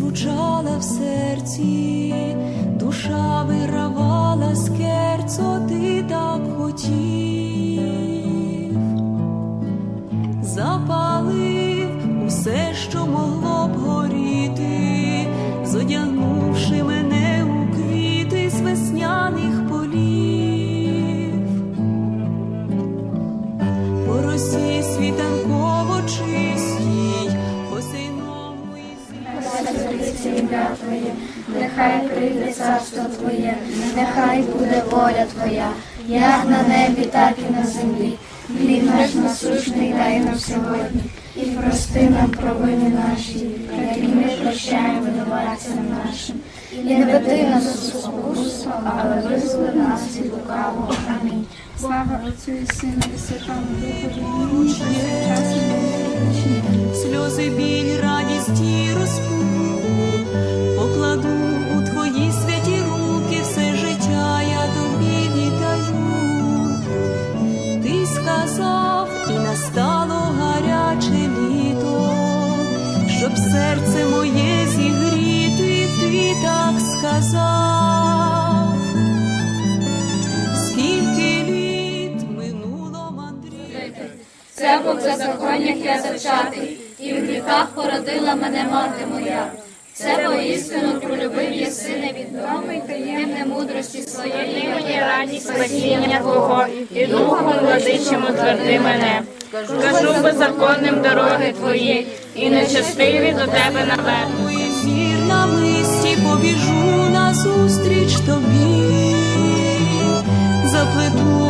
звучала в серці, душа виравала з кем. святиться Твоє, нехай прийде царство Твоє, нехай буде воля Твоя, як на небі, так і на землі. Хліб наш насущний дай нам сьогодні, і прости нам провини наші, які ми прощаємо винуватцям нашим. І не веди нас у спокусу, але визволи нас від лукавого. Амінь. Слава Отцю і Сину, і Святому Духу, і час і Сльози біль радість. серце моє зігріти, ти так сказав. Скільки літ минуло мандрівки, це в законнях я зачатий, і в гріхах породила мене мати моя. Це воістину полюбив є сине відомий таємне мудрості своєї мені радість спасіння Твого, і духом владичому тверди мене. Кажу беззаконним дороги твої, і нечестиві до тебе навернуться. зір на мисті побіжу назустріч тобі, заплету.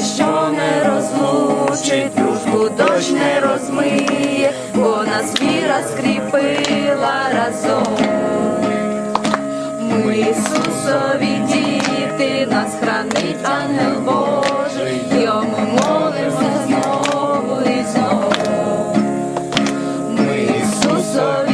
ніщо не розлучить, дружбу дощ не розмиє, бо нас віра скріпила разом. Ми Ісусові діти, нас хранить, ангел Божий, йому молимося знову і знову. Ми Ісусові